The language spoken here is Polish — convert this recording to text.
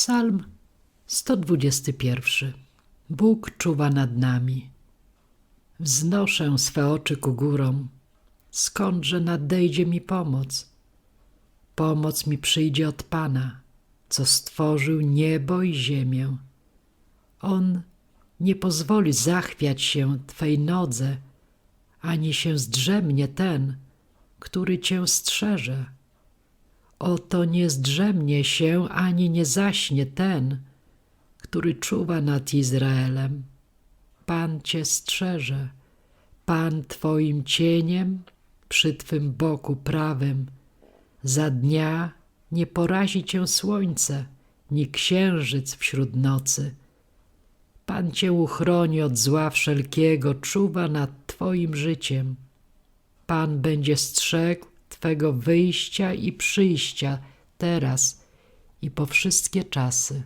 Psalm 121. Bóg czuwa nad nami. Wznoszę swe oczy ku górom, skądże nadejdzie mi pomoc. Pomoc mi przyjdzie od Pana, co stworzył niebo i ziemię. On nie pozwoli zachwiać się Twej nodze, ani się zdrzemnie ten, który Cię strzeże. Oto nie zdrzemnie się, ani nie zaśnie ten, który czuwa nad Izraelem. Pan Cię strzeże, Pan Twoim cieniem przy Twym boku prawym. Za dnia nie porazi Cię słońce, ni księżyc wśród nocy. Pan Cię uchroni od zła wszelkiego, czuwa nad Twoim życiem. Pan będzie strzegł Twego wyjścia i przyjścia teraz i po wszystkie czasy.